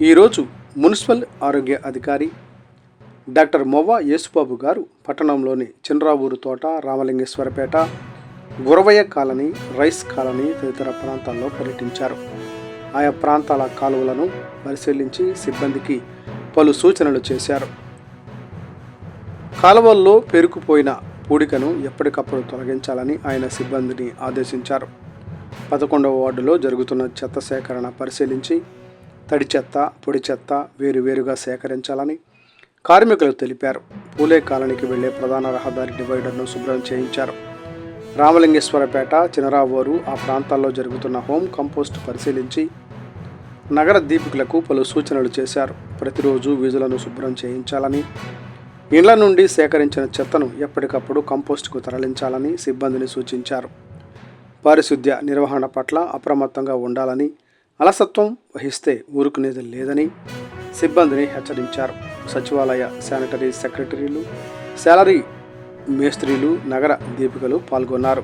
ఈరోజు మున్సిపల్ ఆరోగ్య అధికారి డాక్టర్ మొవ్వ యేసుబాబు గారు పట్టణంలోని Chinaravuru Thota Ramalingeswarapeta Guravayya colony rice colony తదితర ప్రాంతాల్లో పర్యటించారు. ఆయా ప్రాంతాల కాలువలను పరిశీలించి సిబ్బందికి పలు సూచనలు చేశారు. కాలువల్లో పేరుకుపోయిన పూడికను ఎప్పటికప్పుడు తొలగించాలని ఆయన సిబ్బందిని ఆదేశించారు. పదకొండవ వార్డులో జరుగుతున్న చెత్త సేకరణ పరిశీలించి తడి చెత్త పొడి చెత్త వేరువేరుగా సేకరించాలని కార్మికులు తెలిపారు. పూలే కాలనీకి వెళ్ళే ప్రధాన రహదారి డివైడర్ను శుభ్రం చేయించారు. రామలింగేశ్వరపేట చినరావోరు ఆ ప్రాంతాల్లో జరుగుతున్న హోమ్ కంపోస్ట్ పరిశీలించి నగర దీపికులకు పలు సూచనలు చేశారు. ప్రతిరోజు వీధులను శుభ్రం చేయించాలని ఇండ్ల నుండి సేకరించిన చెత్తను ఎప్పటికప్పుడు కంపోస్ట్కు తరలించాలని సిబ్బందిని సూచించారు. పారిశుద్ధ్య నిర్వహణ పట్ల అప్రమత్తంగా ఉండాలని అలసత్వం వహిస్తే ఊరుకునేది లేదని సిబ్బందిని హెచ్చరించారు. సచివాలయ శానిటరీ సెక్రటరీలు శాలరీ మేస్త్రీలు నగర దీపికలు పాల్గొన్నారు.